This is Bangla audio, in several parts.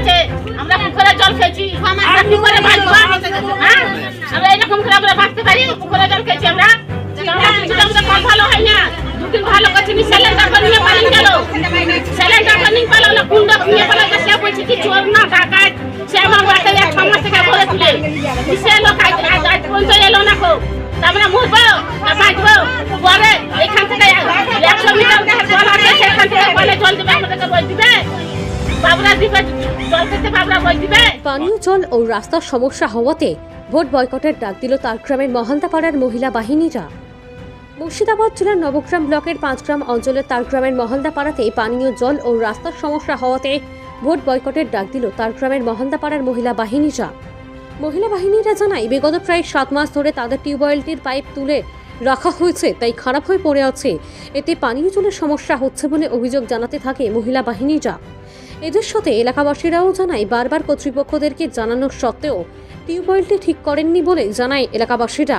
আছে আমরা পুকুরে জল খেয়েছি। আমরা কি করে বাঁচবো হ্যাঁ? আমরা এরকম করে আমরা বাঁচতে পারি? পুকুরে জল খেয়েছি আমরা। আমরা কল ভালো হয় না। দুদিন ভালো করছি নি স্যালেন্ডার করে নিয়ে পালিয়ে গেল। স্যালেন্ডার করে নিয়ে সে বলছে সে আমার বাড়িতে এক থেকে ভরে তুলে সে লোক? আজ এলো না কো। আমরা মরবো না বাঁচবো। পরে এখান থেকে একশো মিটার জল আছে, সেখান বলে পানীয় জল ও রাস্তার সমস্যা হওয়াতে ভোট বয়কটের ডাক দিল তারগ্রামের মহালদাপাড়ার মহিলা বাহিনীরা। মুর্শিদাবাদ জেলার নবগ্রাম ব্লকের পাঁচগ্রাম অঞ্চলের তারগ্রামের মহলদাপাড়াতে পানীয় জল ও রাস্তার সমস্যা হওয়াতে ভোট বয়কটের ডাক দিল তারগ্রামের মহলদাপাড়ার মহিলা বাহিনীরা। মহিলা বাহিনীরা জানায়, বিগত প্রায় সাত মাস ধরে তাদের টিউবওয়েলটির পাইপ তুলে রাখা হয়েছে, তাই খারাপ হয়ে পড়ে আছে। এতে পানীয় জলের সমস্যা হচ্ছে বলে অভিযোগ জানাতে থাকে মহিলা বাহিনীরা। এদের সাথে এলাকাবাসীরাও জানায়, বারবার কর্তৃপক্ষদেরকে জানানোর সত্ত্বেও টিউবওয়েলটি ঠিক করেননি বলে জানায় এলাকাবাসীরা।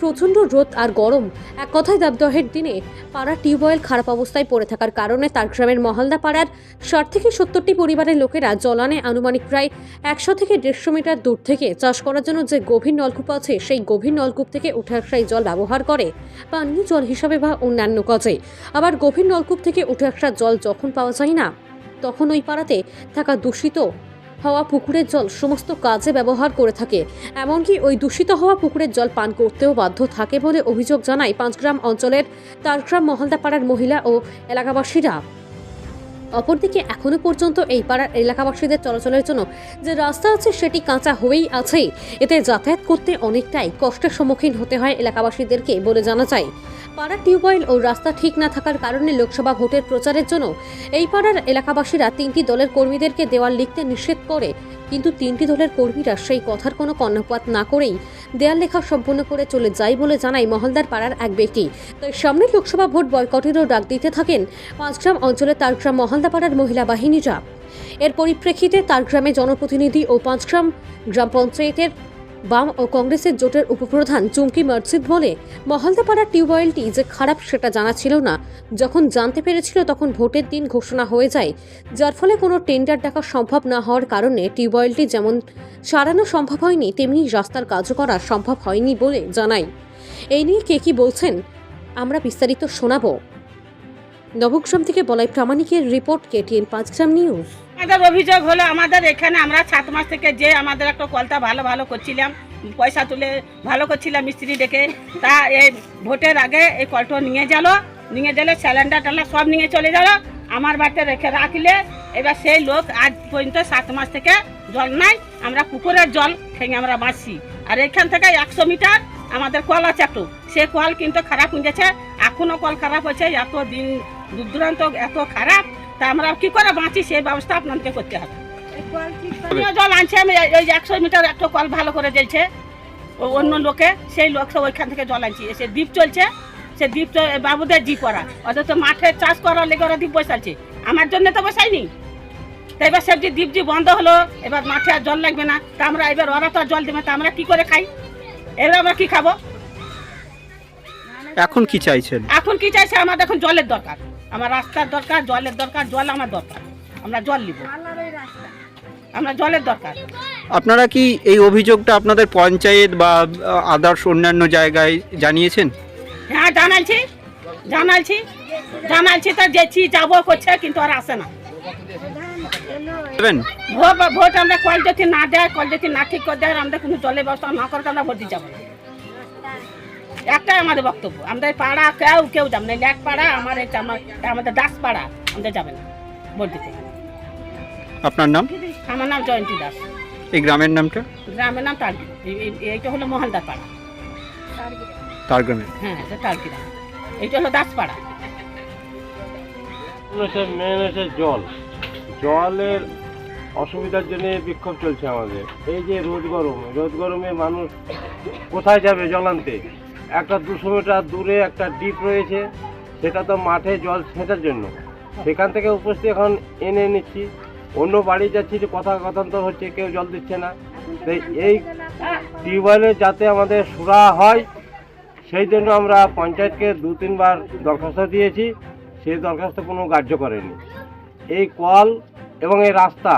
প্রচণ্ড রোদ আর গরম। এক কথায় দাবদহের দিনে পাড়ার টিউবওয়েল খারাপ অবস্থায় পড়ে থাকার কারণে তার গ্রামের মহলদা পাড়ার ষাট থেকে সত্তরটি পরিবারের লোকেরা জলানে আনুমানিক প্রায় একশো থেকে দেড়শো মিটার দূর থেকে চাষ করার জন্য যে গভীর নলকূপ আছে, সেই গভীর নলকূপ থেকে উঠে আসা এই জল ব্যবহার করে পানীয় জল হিসাবে বা অন্যান্য কাজে। আবার গভীর নলকূপ থেকে উঠে আসা জল যখন পাওয়া যায় না তখন ওই পাড়াতে থাকা দূষিত হওয়া পুকুরের জল সমস্ত কাজে ব্যবহার করে থাকে। এমনকি ওই দূষিত হওয়া পুকুরের জল পান করতেও বাধ্য থাকে বলে অভিযোগ জানায় পাঁচগ্রাম অঞ্চলের তারগ্রাম মহলদাপাড়ার মহিলা ও এলাকাবাসীরা। অপরদিকে এখনও পর্যন্ত এই পাড়ার এলাকাবাসীদের চলাচলের জন্য যে রাস্তা আছে সেটি কাঁচা হয়েই আছে। এতে যাতায়াত করতে অনেকটাই কষ্টের সম্মুখীন হতে হয় এলাকাবাসীদেরকে বলে জানা যায়। পাড়ার টিউবওয়েল ও রাস্তা ঠিক না থাকার কারণে লোকসভা ভোটের প্রচারের জন্য এই পাড়ার এলাকাবাসীরা তিনটি দলের কর্মীদেরকে দেওয়াল লিখতে নিষেধ করে। কিন্তু তিনটি দলের কর্মীরা সেই কথার কোনো কর্ণপাত না করেই দেয়াল লেখা সম্পন্ন করে চলে যায় বলে জানায় মহলদার পাড়ার এক ব্যক্তি। তাই সামনে লোকসভা ভোট বয়কটেরও ডাক দিতে থাকেন পাঁচগ্রাম অঞ্চলের তারগ্রাম মহলদা পাড়ার মহিলা বাহিনীরা। এর পরিপ্রেক্ষিতে তারগ্রামে জনপ্রতিনিধি ও পাঁচগ্রাম গ্রাম পঞ্চায়েতের বাম ও কংগ্রেসের জোটের উপপ্রধান চুমকি মসজিদ বলে মহলদাপাড়ার টিউবওয়েলটি যে খারাপ সেটা জানা ছিল না। যখন জানতে পেরেছিল তখন ভোটের দিন ঘোষণা হয়ে যায়। যার ফলে কোনো টেন্ডার ডাকা সম্ভব না হওয়ার কারণে টিউবওয়েলটি যেমন সারানো সম্ভব হয়নি, তেমনি রাস্তার কাজও করা সম্ভব হয়নি বলে জানাই এই নিয়ে কে কি বলছেন, আমরা বিস্তারিত শোনাবো। নবগ্রাম থেকে বলাই প্রামাণিকের রিপোর্ট কেটিএন পাঁচগ্রাম নিউজ। আমাদের অভিযোগ হলো আমাদের এখানে আমরা সাত মাস থেকে যে আমাদের একটা কলটা ভালো ভালো করছিলাম, পয়সা তুলে ভালো করছিলাম মিস্ত্রি ডেকে তা এই ভোটের আগে এই কলটা নিয়ে গেল, নিয়ে গেলে সিলিন্ডার টালার সব নিয়ে চলে গেল, আমার বাড়িতে রেখে রাখলে, এবার সেই লোক আজ পর্যন্ত সাত মাস থেকে জল নাই, আমরা পুকুরের জল খেয়ে আমরা বাঁচছি। আর এখান থেকে একশো মিটার আমাদের কল আছে একটু, সে কল কিন্তু খারাপ হয়ে গেছে, এখনও কল খারাপ হয়েছে, এত দিন দূর দূরান্ত এত খারাপ তা আমরা কি করে বাঁচি? সেই ব্যবস্থা আপনাকে করতে হবে। জল আনছে আমি এই একশো মিটার একটা কল ভালো করে ও- অন্য লোকে সেই লোক সব ওইখান থেকে জল আনছি। সে দ্বীপ চলছে সে দ্বীপ বাবুদের জি করা। অথচ মাঠে চাষ করার লেগে ওরা দ্বীপ বসাচ্ছে আমার জন্য তো বসাইনি তা এবার সে যে দ্বীপ যে বন্ধ হলো এবার মাঠে আর জল লাগবে না। তা আমরা এবার ওরা তো আর জল দেবে তা আমরা কি করে খাই? এবার আমরা কি খাব? এখন কি চাইছেন? এখন কি চাইছে? আমাদের এখন জলের দরকার। আমার রাস্তার দরকার জলের দরকার জল আমার দরকার। আমরা জল নিব। আমরা জলের দরকার। আপনারা কি এই অভিযোগটা আপনাদের পঞ্চায়েত বা আদার্স অন্যান্য জায়গায় জানিয়েছেন? হ্যাঁ জানাইছি। জানাইছি। জানাইছি তো যেছি যাব করছে কিন্তু আর আসে না। ভোট ভোট আমরা কল যদি না দেয় কল যদি না ঠিক করে দেয় আর আমাদের কোনো জলের ব্যবস্থা না করে আমরা ভোট দিতে যাব না। একটাই আমাদের বক্তব্য। আমাদের পাড়া কেউ কেউ যাবে না। ল্যাক পাড়া আমার এটা আমার আমাদের দাস পাড়া আমাদের যাবে না। ভোট দিতে আপনার নাম? আমার নাম জয়ন্তী দাস। এই গ্রামের নামটা? গ্রামের নাম টার্গি এইটা হলো মহালদার পাড়া। তার গ্রামে? হ্যাঁ এটা গ্রাম। এইটা হলো দাসপাড়া মেন হচ্ছে জল। জলের অসুবিধার জন্য বিক্ষোভ চলছে আমাদের। এই যে রোদ গরম রোদ গরমে মানুষ কোথায় যাবে জল আনতে? একটা দুশো মিটার দূরে একটা ডিপ রয়েছে, সেটা তো মাঠে জল সেচার জন্য। সেখান থেকে উপস্থিত এখন এনে নিচ্ছি। অন্য বাড়ি যাচ্ছি, যে কথা কথান্তর হচ্ছে, কেউ জল দিচ্ছে না। তাই এই টিউবওয়েলে যাতে আমাদের সুরা হয়, সেই জন্য আমরা পঞ্চায়েতকে দু, তিনবার দরখাস্ত দিয়েছি। সেই দরখাস্ত কোনো কার্য করেনি। এই কল এবং এই রাস্তা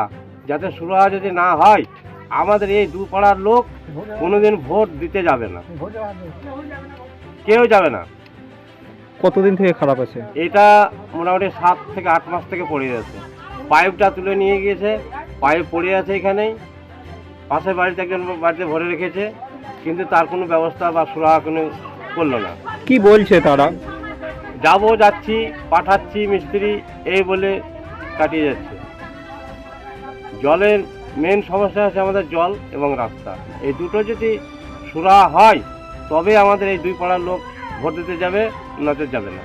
যাতে সুরাহা যদি না হয় আমাদের এই দুপাড়ার লোক কোনোদিন ভোট দিতে যাবে না। কেউ যাবে না। কতদিন থেকে খারাপ আছে? এটা মোটামুটি সাত থেকে আট মাস থেকে পড়ে গেছে পাইপটা তুলে নিয়ে গিয়েছে পাইপ পড়ে আছে এখানেই। পাশের বাড়িতে একজন বাড়িতে ভরে রেখেছে কিন্তু তার কোনো ব্যবস্থা বা সুরাহা কোনো করল না। কি বলছে তারা? যাব যাচ্ছি পাঠাচ্ছি মিস্ত্রি এই বলে কাটিয়ে যাচ্ছে। জলের মেন সমস্যা হচ্ছে আমাদের জল এবং রাস্তা। এই দুটো যদি সুরা হয় তবে আমাদের এই দুই পাড়ার লোক ভোট দিতে যাবে নজর যাবে না।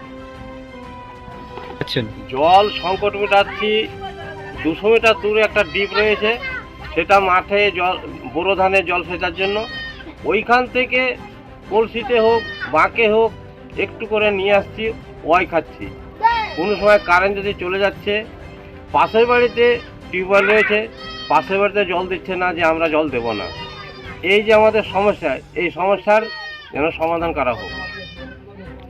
জল সংকট মেটাচ্ছি দুশো মিটার দূরে একটা ডিপ রয়েছে সেটা মাঠে জল বোরো ধানে জল সেচার জন্য। ওইখান থেকে কলসিতে হোক বাঁকে হোক একটু করে নিয়ে আসছি ওয়াই খাচ্ছি। কোনো সময় কারেন্ট যদি চলে যাচ্ছে পাশের বাড়িতে টিউবওয়েল রয়েছে পাশের বাড়িতে জল দিচ্ছে না যে আমরা জল দেব না। এই যে আমাদের সমস্যা এই সমস্যার যেন সমাধান করা হোক।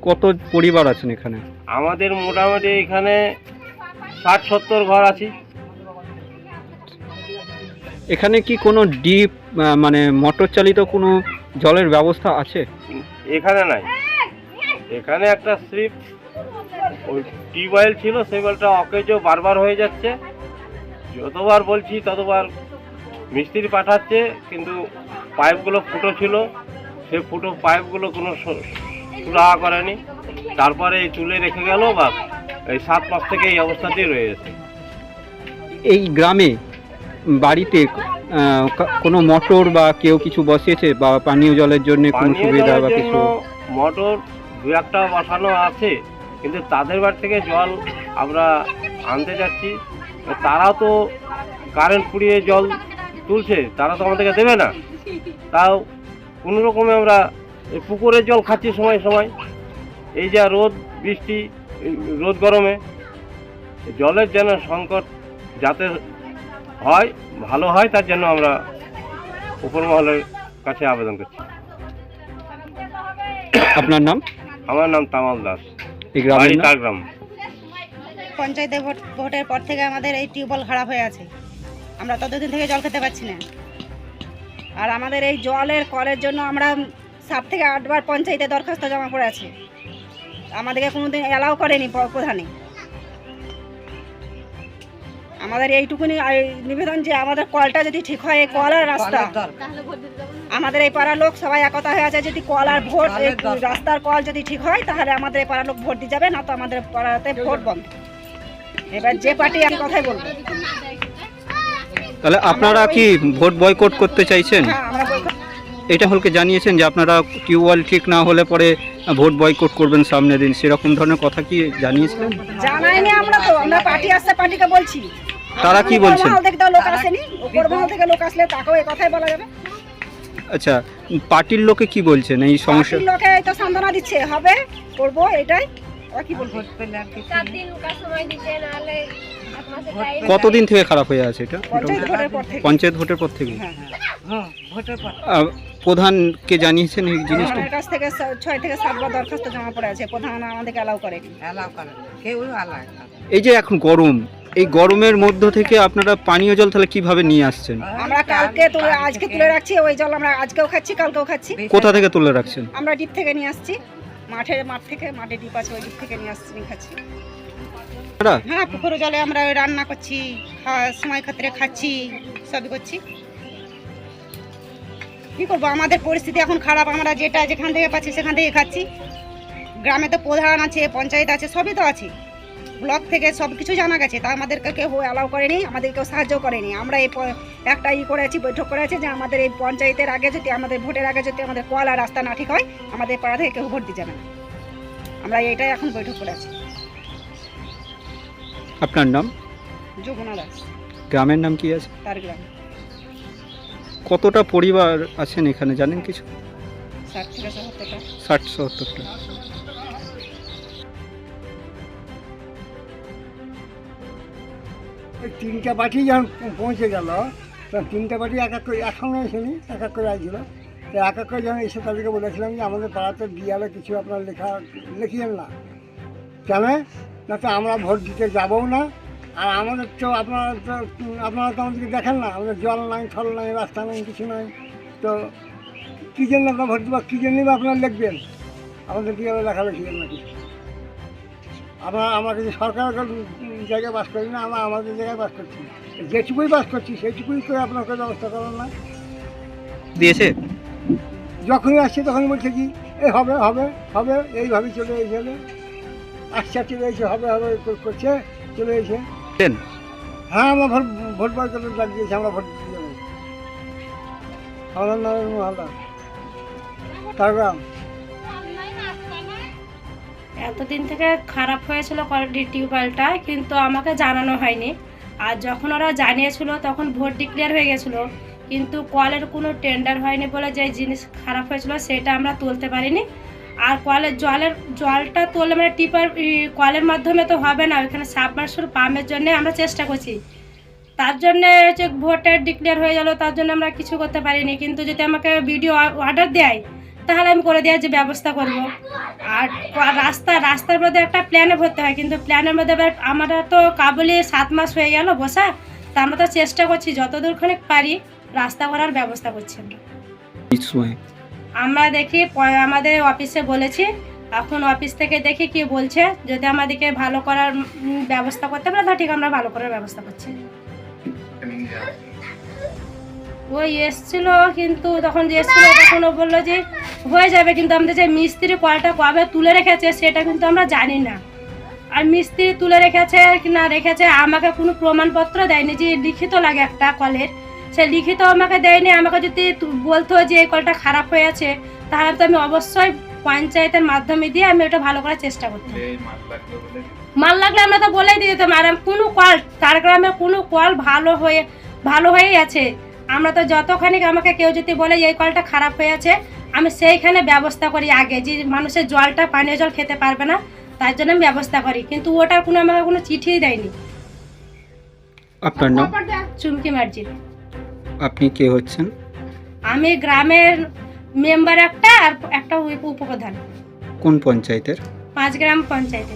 কত পরিবার আছেন এখানে? আমাদের মোটামুটি এখানে ষাট সত্তর ঘর আছি। এখানে কি কোনো ডিপ মানে মোটর চালিত কোনো জলের ব্যবস্থা আছে? এখানে নাই। এখানে একটা স্লিপ ওই টিউবওয়েল ছিল সেই বলটা অকেজ বারবার হয়ে যাচ্ছে। যতবার বলছি ততবার মিস্ত্রি পাঠাচ্ছে কিন্তু পাইপগুলো ফুটো ছিল। সে ফুটো পাইপগুলো কোনো সুরাহা করেনি। তারপরে এই চুলে রেখে গেল বা এই সাত মাস থেকে এই অবস্থাতেই রয়েছে এই গ্রামে বাড়িতে কোনো মোটর বা কেউ কিছু বসিয়েছে বা পানীয় জলের জন্য কোনো সুবিধা বা কিছু? মোটর দু একটা বসানো আছে কিন্তু তাদের বাড়ি থেকে জল আমরা আনতে যাচ্ছি। তারা তো কারেন্ট পুড়িয়ে জল তুলছে তারা তো আমাদেরকে দেবে না। তাও কোনো রকমে আমরা এই পুকুরের জল খাচ্ছি সময় সময়। এই যা রোদ বৃষ্টি রোদ গরমে জলের যেন সংকট যাতে হয় ভালো হয় তার জন্য আমরা উপর মহলের কাছে আবেদন করছি। আপনার নাম? আমার নাম তামাল দাস। এই? তারগ্রাম পঞ্চায়েতে ভোট ভোটের পর থেকে আমাদের এই টিউবওয়েল খারাপ হয়ে আছে। আমরা ততদিন থেকে জল খেতে পাচ্ছি না। আর আমাদের এই জলের কলের জন্য আমরা সাত থেকে আটবার পঞ্চায়েতে দরখাস্ত জমা করে আছি। আমাদেরকে কোনোদিন অ্যালাউ করেনি প্রধানে। আমাদের এইটুকুনি নিবেদন যে আমাদের কলটা যদি ঠিক হয় এই কল আর রাস্তা। আমাদের এই পাড়ার লোক সবাই একতা হয়ে আছে যদি কল আর ভোট এই রাস্তার কল যদি ঠিক হয় তাহলে আমাদের এই পাড়ার লোক ভোট দিয়ে যাবে না তো আমাদের পাড়াতে ভোট বন্ধ। এবার যে পার্টি আমি কথাই বলব। তাহলে আপনারা কি ভোট বয়কট করতে চাইছেন? হ্যাঁ এটা হলকে জানিয়েছেন যে আপনারা টিউবওয়েল ঠিক না হলে পরে ভোট বয়কট করবেন সামনে দিন। সেরকম ধরনের কথা কি জানিয়েছিলেন? জানাইনি আমরা তো আমরা পার্টি আসছে পার্টিকে বলছি। তারা কি বলছেন? লোক আসেনি উপর মহল থেকে লোক আসলে তাকেও এই কথাই বলা যাবে। আচ্ছা পার্টির লোকে কি বলছেন? এই সমস্যা লোকে এই তো সান্ত্বনা দিচ্ছে হবে করব এটাই। কতদিন থেকে খারাপ হয়ে আছে এটা? পঞ্চায়েত ভোটের পর থেকে। হ্যাঁ হ্যাঁ। আহ, প্রধানকে জানিয়েছেন এই জিনিসটা? কাছ থেকে ছয় থেকে সাতবার দরখাস্ত জমা পড়ে আছে। প্রধান আমাদেরকে অ্যালাউ করেনি এই যে এখন গরম এই গরমের মধ্য থেকে আপনারা পানীয় জল তাহলে কীভাবে নিয়ে আসছেন? আমরা কালকে তুলে আজকে তুলে রাখছি ওই জল আমরা আজকেও খাচ্ছি কালকেও খাচ্ছি। কোথা থেকে তুলে রাখছেন? আমরা ডিপ থেকে নিয়ে আসছি। মাঠের মাঠ থেকে মাঠে ডিপ আছে ওই দিক থেকে নিয়ে আসছি নিয়ে খাচ্ছি। হ্যাঁ? পুকুর জলে আমরা ওই রান্না করছি সময় ক্ষেত্রে খাচ্ছি সবই করছি। কি করব? আমাদের পরিস্থিতি এখন খারাপ আমরা যেটা যেখান থেকে পাচ্ছি সেখান থেকে খাচ্ছি। গ্রামে তো প্রধান আছে পঞ্চায়েত আছে সবই তো আছে। ব্লক থেকে সব কিছু জানা গেছে। তা আমাদেরকে কেউ অ্যালাউ করেনি আমাদের কেউ সাহায্য করেনি। আমরা এই একটা ই করেছি বৈঠক করেছি যে আমাদের এই পঞ্চায়েতের আগে যদি আমাদের ভোটের আগে যদি আমাদের কল আর রাস্তা না ঠিক হয় আমাদের পাড়া থেকে কেউ ভোট দিয়ে যাবে না। আমরা এটাই এখন বৈঠক করেছি আপনার নাম? যমুনা দাস। গ্রামের নাম কি আছে? তার গ্রাম। কতটা পরিবার আছেন এখানে জানেন কিছু? ষাট থেকে সত্তরটা। ষাট সত্তরটা। তিনটা পার্টি যখন পৌঁছে গেল, তখন তিনটা পার্টি এক এক করে, একসঙ্গে এসেনি এক এক করে আসছিল। তো এক এক করে যখন এসে তাদেরকে বলেছিলাম যে, আমাদের পাড়াতে দিয়ালে কিছু আপনার লেখা, লিখিয়েন না। কেন? না তো আমরা ভোট দিতে যাবও না, আর আমাদের তো আপনারা তো আপনারা তো আমাদেরকে দেখেন না, আমাদের জল নাই ফল নাই, রাস্তা নাই, কিছু নাই। তো কী জন্য আপনার ভোট দেবো, কী জন্যই বা আপনারা লিখবেন? আমাদের কীভাবে লেখালেখি নাকি? আমরা আমরা কিন্তু সরকার জায়গায় বাস করি না আমরা আমাদের জায়গায় বাস করছি। যেটুকুই বাস করছি সেইটুকুই করে আপনাকে ব্যবস্থা করেন না দিয়েছে? যখনই আসছে তখনই বলছে কি এ হবে হবে হবে এইভাবে চলে এসে আসছে চলে এসে হবে হবে করছে চলে এসে। হ্যাঁ আমরা ভোট ভোট বার করে ডাক দিয়েছি আমরা ভোট দিতে যাব আমার নাম হালদার এতদিন থেকে খারাপ হয়েছিল কোয়ালিটির টিউবওয়েলটা, কিন্তু আমাকে জানানো হয়নি। আর যখন ওরা জানিয়েছিল, তখন ভোট ডিক্লেয়ার হয়ে গেছিল। কিন্তু কলের কোনো টেন্ডার হয়নি বলে যে জিনিস খারাপ হয়েছিল, সেটা আমরা তুলতে পারিনি। আর কলের জলের, জলটা তুললে মানে টিপার কলের মাধ্যমে তো হবে না, ওইখানে সাবমার্সল পাম্পের জন্য আমরা চেষ্টা করছি। তার জন্যে হচ্ছে ভোটের ডিক্লেয়ার হয়ে গেলো, তার জন্য আমরা কিছু করতে পারিনি। কিন্তু যদি আমাকে ভিডিও অর্ডার দেয় তাহলে আমি করে দেওয়ার যে ব্যবস্থা করব। আর রাস্তা রাস্তার মধ্যে একটা প্ল্যানে ভরতে হয় কিন্তু প্ল্যানের মধ্যে এবার আমরা তো কাবুলি সাত মাস হয়ে গেল বসা তা আমরা তো চেষ্টা করছি যতদূরখানে পারি রাস্তা করার ব্যবস্থা করছি আমরা। আমরা দেখি আমাদের অফিসে বলেছি এখন অফিস থেকে দেখি কি বলছে যদি আমাদেরকে ভালো করার ব্যবস্থা করতে পারে তাহলে ঠিক আমরা ভালো করার ব্যবস্থা করছি। ওই এসছিল কিন্তু তখন যে এসছিল তখন ও বলল যে হয়ে যাবে কিন্তু আমাদের যে মিস্ত্রি কলটা কবে তুলে রেখেছে সেটা কিন্তু আমরা জানি না। আর মিস্ত্রি তুলে রেখেছে কি না রেখেছে আমাকে কোনো প্রমাণপত্র দেয়নি যে লিখিত লাগে একটা কলের। সে লিখিত আমাকে দেয়নি আমাকে যদি বলতো যে এই কলটা খারাপ হয়ে আছে তাহলে তো আমি অবশ্যই পঞ্চায়েতের মাধ্যমে দিয়ে আমি ওটা ভালো করার চেষ্টা করতাম। মাল লাগলে আমরা তো বলেই দিয়ে দিতাম আর কোনো কল তার গ্রামে কোনো কল ভালো হয়ে ভালো হয়েই আছে। আমরা তো যতখানি আমাকে কেউ যদি বলে এই কলটা খারাপ হয়ে আছে আমি সেইখানে ব্যবস্থা করি আগে। যে মানুষের জলটা পানীয় জল খেতে পারবে না তার জন্য আমি ব্যবস্থা করি। কিন্তু ওটার কোনো আমাকে কোনো চিঠিই দেয়নি। আপনার নাম? চুমকি মার্জি আপনি কে হচ্ছেন? আমি গ্রামের মেম্বার একটা আর একটা উপ- উপপ্রধান। কোন পঞ্চায়েতের? পাঁচ গ্রাম পঞ্চায়েতে